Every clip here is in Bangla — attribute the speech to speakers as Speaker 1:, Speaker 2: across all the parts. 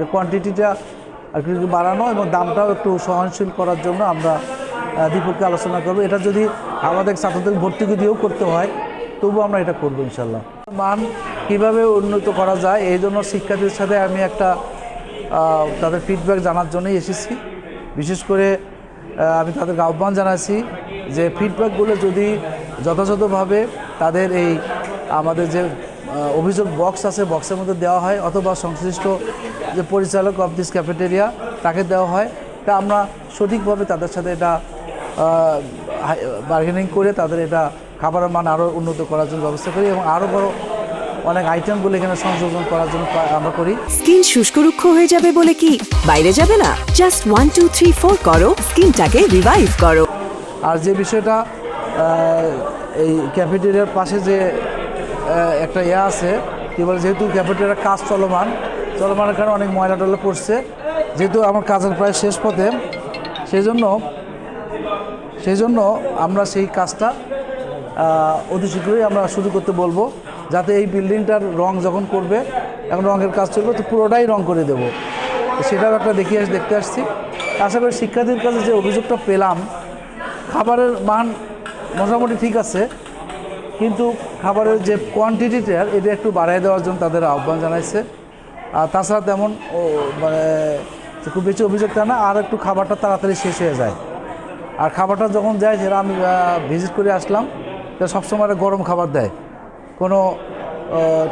Speaker 1: যে কোয়ান্টিটিটা আর কি বাড়ানো এবং দামটাও একটু সহনশীল করার জন্য আমরা দ্বিপক্ষে আলোচনা করব। এটা যদি আমাদের ছাত্রদের ভর্তি দিয়েও করতে হয় তবু আমরা এটা করব ইনশাল্লাহ মান কীভাবে উন্নত করা যায়, এই জন্য শিক্ষার্থীদের সাথে আমি একটা তাদের ফিডব্যাক জানার জন্যই এসেছি। বিশেষ করে আমি তাদেরকে আহ্বান জানাচ্ছি যে ফিডব্যাকগুলো যদি যথাযথভাবে তাদের এই আমাদের যে অভিযোগ বক্স আছে বক্সের মধ্যে দেওয়া হয় অথবা সংশ্লিষ্ট যে পরিচালক অফ দিস ক্যাফেটেরিয়া তাকে দেওয়া হয়। তা আমরা সঠিকভাবে তাদের সাথে এটা বার্গেনিং করে তাদের এটা খাবারের মান আরও উন্নত করার জন্য ব্যবস্থা করি এবং আরও বড় অনেক আইটেমগুলো এখানে সংযোজন করার জন্য আমরা করি।
Speaker 2: স্কিন শুষ্করুক্ষ হয়ে যাবে বলে কি? বাইরে যাবে না। Just one two three four করো। স্কিনটাকে রিভাইভ করো।
Speaker 1: আর যে বিষয়টা এই ক্যাফেটেরিয়ার পাশে যে একটা ইয়ে আছে, কী বলে, যেহেতু ক্যাফেটেরিয়ার কাজ চলমান, চলমানের কারণে অনেক ময়লা টয়লা পড়ছে। যেহেতু আমার কাজের প্রায় শেষ পথে সেই জন্য সেই জন্য আমরা সেই কাজটা অতি শীঘ্রই আমরা শুরু করতে বলব, যাতে এই বিল্ডিংটার রং যখন করবে, এখন রঙের কাজ চলবে, তো পুরোটাই রং করে দেবো। সেটাও একটা দেখে আস, দেখতে আসছি। আশা করি শিক্ষার্থীর কাছে যে অভিযোগটা পেলাম, খাবারের মান মোটামুটি ঠিক আছে, কিন্তু খাবারের যে কোয়ান্টিটিটা এটা একটু বাড়াই দেওয়ার জন্য তাদের আহ্বান জানাইছে। আর তাছাড়া তেমন মানে খুব বেশি অভিযোগ তা না, আর একটু খাবারটা তাড়াতাড়ি শেষ হয়ে যায়। আর খাবারটা যখন যায়, সেটা আমি ভিজিট করে আসলাম তো সবসময় গরম খাবার দেয়। কোনো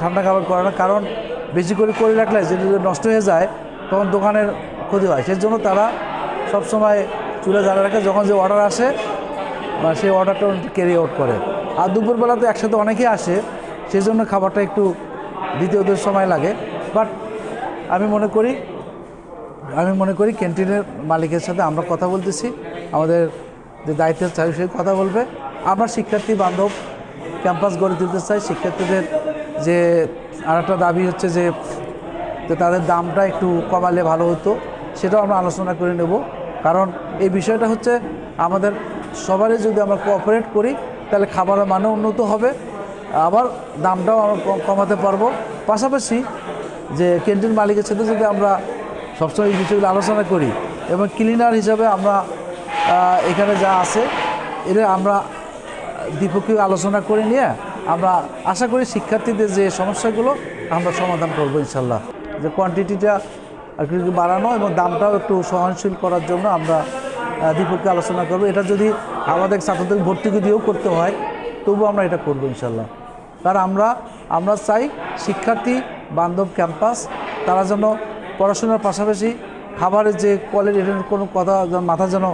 Speaker 1: ঠান্ডা খাবার করে না, কারণ বেশি করে করে রাখলে যদি নষ্ট হয়ে যায়, তখন দোকানের ক্ষতি হয়। সেই জন্য তারা সবসময় চুলে জ্বালা রাখে যখন যে অর্ডার আসে বা সেই অর্ডারটা ক্যারি আউট করে। আর দুপুরবেলা তো একসাথে অনেকেই আসে সেই জন্য খাবারটা একটু দিতে ওদের সময় লাগে। বাট আমি মনে করি, আমি মনে করি ক্যান্টিনের মালিকের সাথে আমরা কথা বলতেছি, আমাদের যে দায়িত্বের চাই সে কথা বলবে। আমরা শিক্ষার্থী বান্ধব, ক্যাম্পাস গড়ে তুলতে চাই, শিক্ষার্থীদের যে আর একটা দাবি হচ্ছে যে তাদের দামটা একটু কমালে ভালো হতো, সেটাও আমরা আলোচনা করে নেব। কারণ এই বিষয়টা হচ্ছে, আমাদের সবারই যদি আমরা কোঅপারেট করি তাহলে খাবারের মানও উন্নত হবে। আবার দামটাও আমরা কমাতে পারব। পাশাপাশি যে ক্যান্টিন মালিকের সাথে যদি আমরা সবসময় এই বিষয়গুলো আলোচনা করি এবং ক্লিনার হিসাবে আমরা এখানে যা আছে, এটা আমরা দ্বিপক্ষীয় আলোচনা করে নিয়ে আমরা আশা করি শিক্ষার্থীদের যে সমস্যাগুলো আমরা সমাধান করব ইনশাল্লাহ। যে কোয়ান্টিটিটা আর কি বাড়ানো এবং দামটাও একটু সহনশীল করার জন্য আমরা আহ, দ্বিপক্ষে আলোচনা করব। এটা যদি আমাদের ছাত্রদের ভর্তি দিয়েও করতে হয় তবু আমরা এটা করব ইনশাল্লাহ। কারণ আমরা আমরা চাই শিক্ষার্থী বান্ধব ক্যাম্পাস তারা যেন পড়াশোনার পাশাপাশি খাবারের যে কোয়ালিটি কোনো কথা মাথা যেন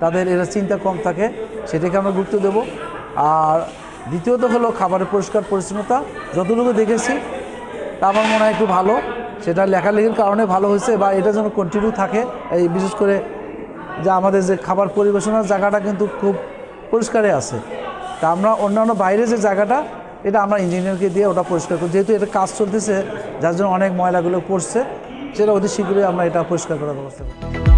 Speaker 1: তাদের এরা চিন্তা কম থাকে সেটাকে আমরা গুরুত্ব দেব। আর দ্বিতীয়ত হলো খাবারের পরিষ্কার পরিচ্ছন্নতা। যতটুকু দেখেছি তা আমার মনে হয় একটু ভালো। সেটা লেখালেখির কারণে ভালো হয়েছে বা এটা যেন কন্টিনিউ থাকে। এই বিশেষ করে যে আমাদের যে খাবার পরিবেশনার জায়গাটা কিন্তু খুব পরিষ্কারে আছে। তা আমরা অন্যান্য বাইরে যে জায়গাটা, এটা আমরা ইঞ্জিনিয়ারকে দিয়ে ওটা পরিষ্কার করি, যেহেতু এটা কাজ চলতেছে, যার জন্য অনেক ময়লাগুলো পড়ছে, সেটা অতি শীঘ্রই আমরা এটা পরিষ্কার করার ব্যবস্থা করি